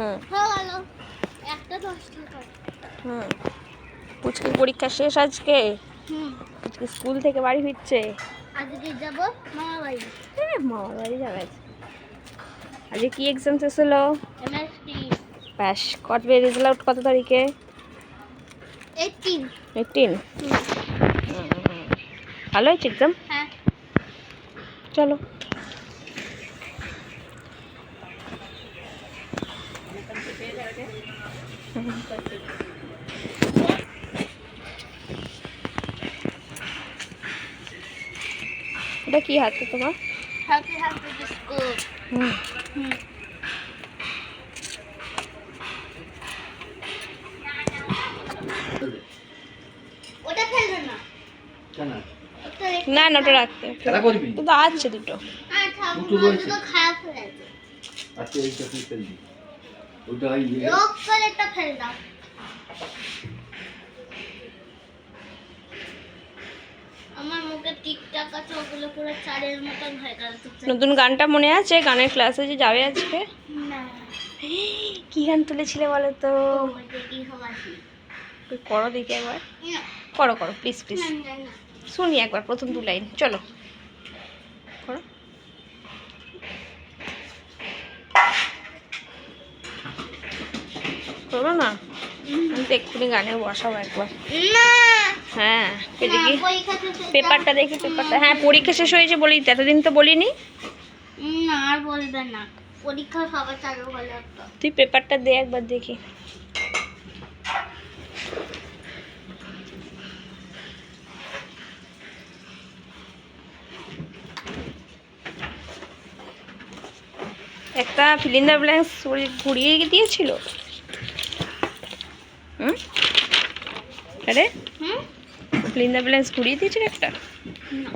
হুম। হয়ে পুচকির পরীক্ষা শেষ আজকে? আজকে স্কুল থেকে বাড়ি ফিরছে? আজকে যাব মামা বাড়ি হ্যাঁ বাড়ি যাবে আজকে। কি এক্সাম শেষ হলো? ব্যাস কবে রেজাল্ট কত তারিখে? এইটিন এইটিন ভালো হয়েছে এক্সাম হ্যাঁ। চলো। এটা কি হাতে তোমার? হ্যাপি হ্যাপি বিস্কুট হুম হুম ওটা ফেলবে না। কেন? না না ওটা রাখতে। খেলা করবি? কিন্তু আছে দুটো। রয়েছে। হয়ে আজকে এইটা ফেলবি। ওটা করে ফেল দাও। আমার মুখে টিকটাক আছে ওগুলো পুরো চারের মতন হয়ে গেল নতুন গানটা মনে আছে? গানের ক্লাসে যে যাবে আজকে? না। কি গান তুলেছিলে বলো তো করো দেখি একবার। করো করো প্লিজ প্লিজ শুনি একবার প্রথম দু লাইন। চলো। করো না। আমি তো এক্ষুনি গানে বসাবো একবার। হ্যাঁ এদিকে পেপারটা দেখি পেপারটা। হ্যাঁ পরীক্ষা শেষ হয়েছে বলি এতদিন তো বলিনি। না আর বলবে না। পরীক্ষা সবার চালু হলে তুই পেপারটা দে একবার দেখি। একটা ফিলিন্দার ব্ল্যাঙ্কস ঘুরিয়ে দিয়েছিল? আরে হুম? দা ব্ল্যাঙ্কস ঘুরিয়ে দিয়েছিল একটা? না।